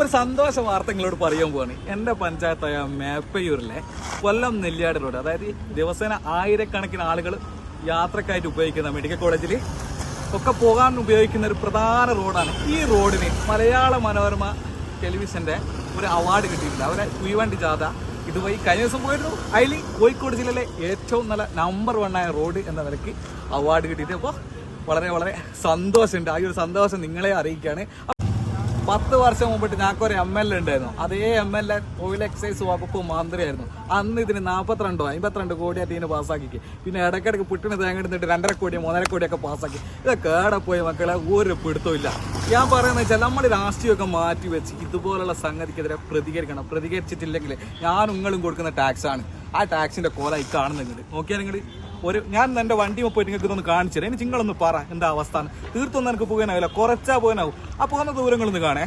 ഒരു സന്തോഷ വാർത്ത നിങ്ങളോട് പറയാൻ പോവാണ്. എന്റെ പഞ്ചായത്തായ മേപ്പയൂരിലെ കൊല്ലം നെല്ലിയാട് റോഡ് അതായത് ദിവസേന ആയിരക്കണക്കിന് ആളുകൾ യാത്രക്കായിട്ട് ഉപയോഗിക്കുന്ന മെഡിക്കൽ കോളേജിൽ ഒക്കെ പോകാൻ ഉപയോഗിക്കുന്ന ഒരു പ്രധാന റോഡാണ്. ഈ റോഡിന് മലയാള മനോരമ ടെലിവിഷന്റെ ഒരു അവാർഡ് കിട്ടിയിട്ടുണ്ട്. അവരെ കുയവണ്ടി ജാഥ ഇതുപോയി കഴിഞ്ഞ ദിവസം പോയിരുന്നു. അതിൽ കോഴിക്കോട് ജില്ലയിലെ ഏറ്റവും നല്ല നമ്പർ വണ്ണായ റോഡ് എന്ന നിലയ്ക്ക് അവാർഡ് കിട്ടിയിട്ട് അപ്പോൾ വളരെ വളരെ സന്തോഷമുണ്ട്. ആ ഒരു സന്തോഷം നിങ്ങളെ അറിയിക്കുകയാണ്. പത്ത് വർഷം മുമ്പിട്ട് ഞങ്ങൾക്കൊരു എം എൽ എ ഉണ്ടായിരുന്നു. അതേ എം എൽ എ തൊഴിൽ എക്സൈസ് വകുപ്പ് മന്ത്രിയായിരുന്നു. അന്ന് ഇതിന് നാൽപ്പത്തിരണ്ടോ അമ്പത്തിരണ്ട് കോടിയായിട്ട് ഇതിന് പാസ്സാക്കി പിന്നെ ഇടയ്ക്കിടയ്ക്ക് പുട്ടിന് തേങ്ങ എടുത്തിട്ട് രണ്ടര കോടി മൂന്നര കോടിയൊക്കെ പാസ്സാക്കി. ഇതൊക്കെ ഏടെ പോയി മക്കളെ? ഒരു പിടുത്തമില്ല ഞാൻ പറയുന്നത് വെച്ചാൽ നമ്മൾ രാഷ്ട്രീയമൊക്കെ മാറ്റി വെച്ച് ഇതുപോലുള്ള സംഗതിക്കെതിരെ പ്രതികരിക്കണം. പ്രതികരിച്ചിട്ടില്ലെങ്കിൽ ഞാൻ നിങ്ങളും കൊടുക്കുന്ന ടാക്സാണ് ആ ടാക്സിന്റെ കോല ഈ കാണുന്നുണ്ട് നോക്കിയാൽ നിങ്ങൾ ഒരു ഞാൻ എന്റെ വണ്ടി പോയിട്ട് നിങ്ങൾക്ക് ഇതൊന്ന് കാണിച്ചു തരാം ഇനി നിങ്ങളൊന്ന് പറ എന്താ അവസ്ഥ തീർത്തൊന്നും എനിക്ക് പോകാനാവില്ല കുറച്ചാ പോകാനാവും. ആ പോകുന്ന ദൂരങ്ങളൊന്ന് കാണേ.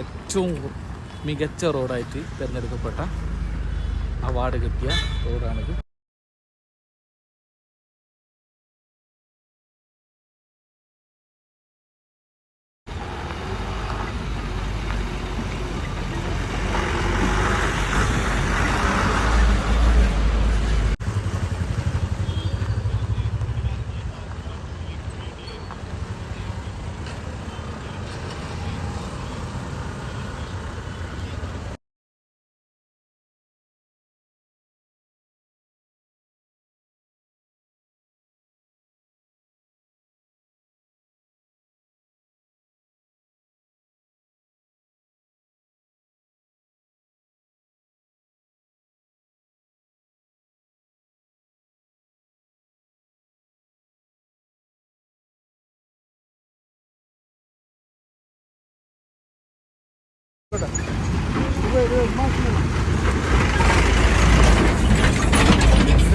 ഏറ്റവും മികച്ച റോഡായിട്ട് തിരഞ്ഞെടുക്കപ്പെട്ട അവാർഡ് കിട്ടിയ റോഡാണിത്.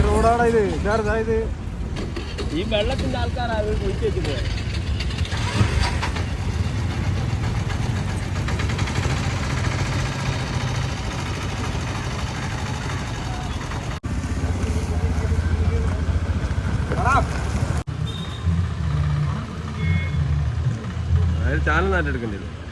റോഡാണ് ഇത് ഇതാ ഇത് ഈ വെള്ളത്തിന്റെ ആൾക്കാരാ അത് കുഴിച്ചു വെച്ചത് ചാനൽ നാട്ടെടുക്കേണ്ടി വരും.